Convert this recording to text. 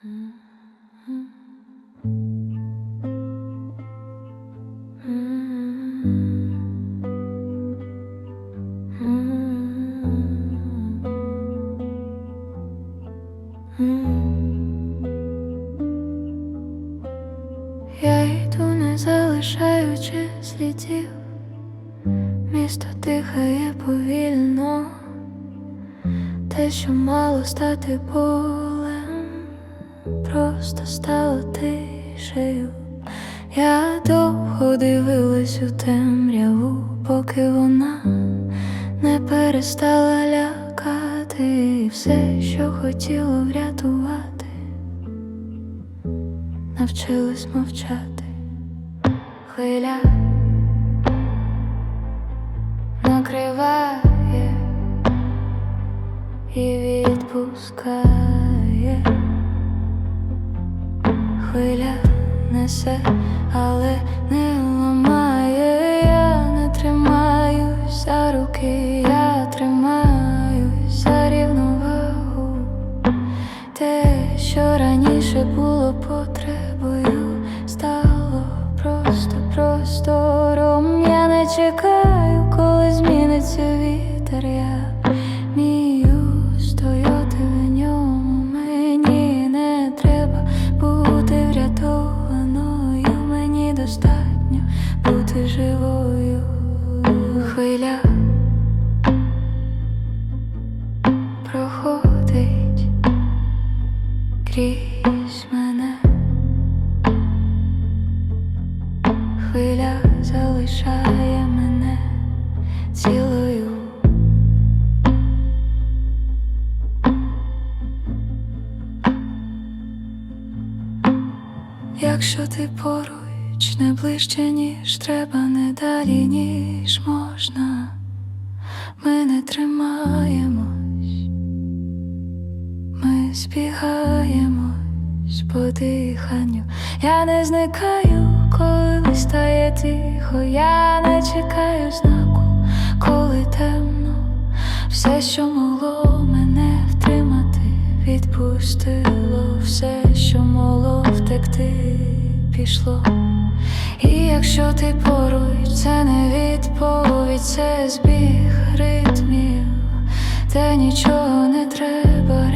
Я йду, не залишаючи слідів, місто дихає повільно, те, що мало стати болем, просто стало тишею. Я довго дивилась у темряву, поки вона не перестала лякати все, що хотіло врятувати навчилась мовчати. Хвиля накриває і відпускає. Хвиля несе, але не ламає. Я не тримаюсь за руки, я тримаюсь за рівновагу. Те, що раніше було потребою, стало просто простором. Я не чекаю, коли зміниться вітер. Я вмію Хвиля проходить крізь мене, хвиля залишає мене цілою. Якщо ти поруч не ближче, ніж треба, не далі, ніж можна, ми не тримаємось. Ми збігаємось по диханню. Я не зникаю, коли стає тихо. Я не чекаю знаку, коли темно. Все, що могло мене втримати, відпустило все, що могло втекти, пішло. І якщо ти поруч, це не відповідь, це збіг ритмів, та нічого не треба